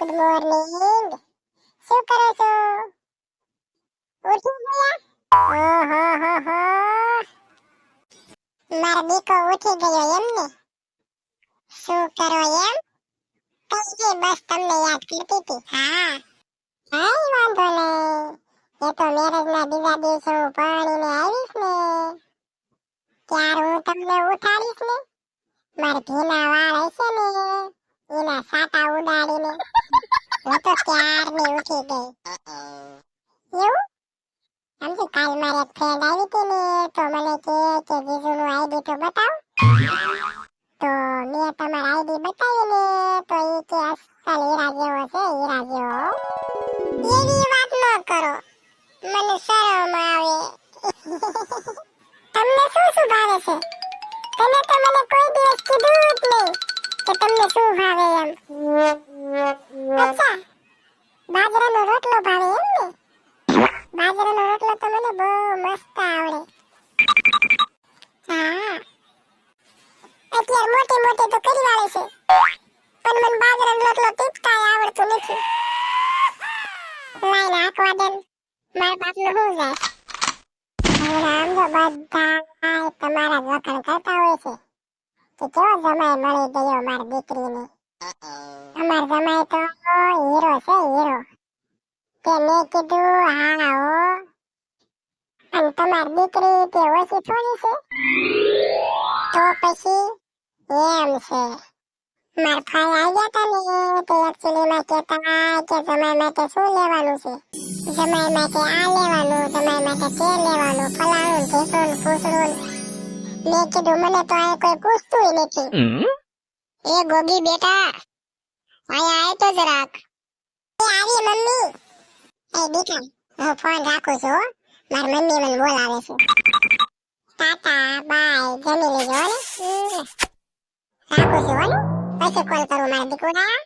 Good morning શું કરો છો ઉઠી ગયા ઓહો હો હો મારો દીકો ઉઠી ગયો એમ ને શું કરો એમ કઈ નહીં બસ તમને યાદ કરતી હતી હા કઈ વાંધો નહીં એ તો મેરેજ ના બીજા દિવસે હું પરણીને આવીશ ને ત્યાર હું તમને ઉઠાડીશ ને મારા ભીના વાળ હશે ને એના સાટા ઉડાડીને હું તો ક્યારની ઉઠી ગઈ. એવું? સમજી કાલ મારે એક ફ્રેન્ડ આવી હતી ને તો મને કે કે જીજુનું આઈડી તો બતાવ. તો મેં તમારા આઈડી બતાવી ને તો એ કે અસલ હીરા જેવો છે હીરા જેવો. એવી વાત ન કરો. મને શરમ આવે. તમને શું શું ભાવે છે? તમે તો મને કોઈ દિવસ કીધું જ નહીં કે તમને શું ભાવે એમ. અચ્છા બાજરાનો રોટલો ભાવે એમ ને બાજરાનો રોટલો તો બહુ મસ્ત આવડે. હા. અત્યારે મોટી મોટી તો કરી વાળે છે. પણ મને બાજરાનો રોટલો ટીપતા આવડતું નથી. લાઈન આંકવા દે. મારા બાપનું શું જાય? રામ તો બધા તમારા વખાણ કરતા હોય છે. કે કેવો જમાય મળી ગયો મારી દીકરીને? અમાર જમાય તો હીરો છે હીરો. તે મેં કીધું, હા, હો. અને તમારી દીકરી તે ઓછી થોડી છે? તો પછી એમ છે. મારા ભાઈ આવ્યા હતા ને તે એકચ્યુઅલીમાં કહેતા કે જમાઈ માટે શું લેવાનું છે? જમાઈ માટે આ લેવાનું જમાઈ માટે તે લેવાનું ફલાણું ઢીકણું ફૂસણું મેં કીધું મને તો આ કોઈ પૂછતું નથી. એ ગોગી બેટા અહીંયા આય તો જરાક. એ આવી મમ્મી. એ દીકરા હું ફોન રાખું છું હો. મારી મમ્મી મને બોલાવે છે. Tata, bye. જમી લેજો ને. રાખું છું, હો ને? પછી કોલ કરું મારા દીકરા